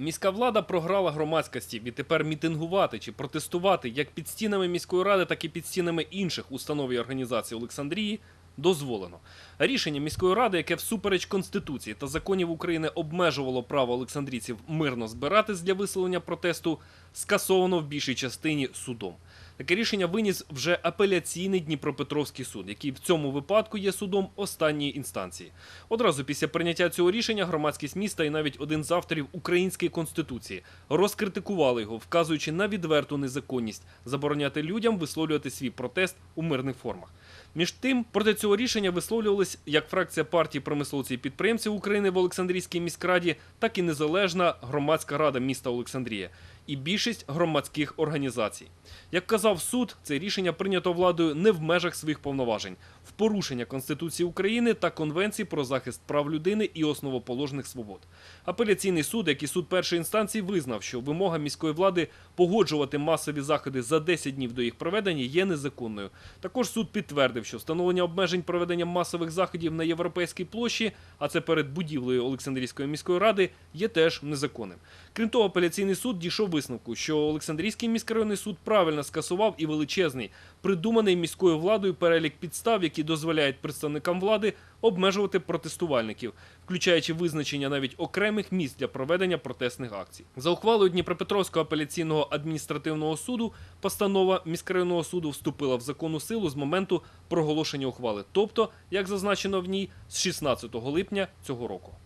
Міська влада програла громадськості відтепер мітингувати чи протестувати як під стінами міської ради, так і під стінами інших установ і організацій Олександрії дозволено. Рішення міської ради, яке всупереч конституції та законів України обмежувало право олександрійців мирно збиратись для висловлення протесту, скасовано в більшій частині судом. Таке рішення виніс вже апеляційний Дніпропетровський суд, який в цьому випадку є судом останньої інстанції. Одразу після прийняття цього рішення громадськість міста і навіть один з авторів української конституції розкритикували його, вказуючи на відверту незаконність забороняти людям висловлювати свій протест у мирних формах. Між тим, проти цього рішення висловлювались як фракція партії промисловців і підприємців України в Олександрійській міськраді, так і незалежна громадська рада міста Олександрія і більшість громадських організацій. Як казав суд, це рішення прийнято владою не в межах своїх повноважень, в порушення Конституції України та Конвенції про захист прав людини і основоположних свобод. Апеляційний суд, як і суд першої інстанції, визнав, що вимога міської влади погоджувати масові заходи за 10 днів до їх проведення є незаконною. Також суд підтвердив, що встановлення обмежень проведення масових заходів на європейській площі, а це перед будівлею Олександрійської міської ради, є теж незаконним. Крім того, апеляційний суд дійшов висновку, що Олександрійський міськрайонний суд правильно скасував і величезний, придуманий міською владою перелік підстав, які дозволяють представникам влади обмежувати протестувальників, включаючи визначення навіть окремих місць для проведення протестних акцій. За ухвалою Дніпропетровського апеляційного адміністративного суду постанова міськрайонного суду вступила в законну силу з моменту проголошення ухвали, тобто, як зазначено в ній, з 16 липня цього року.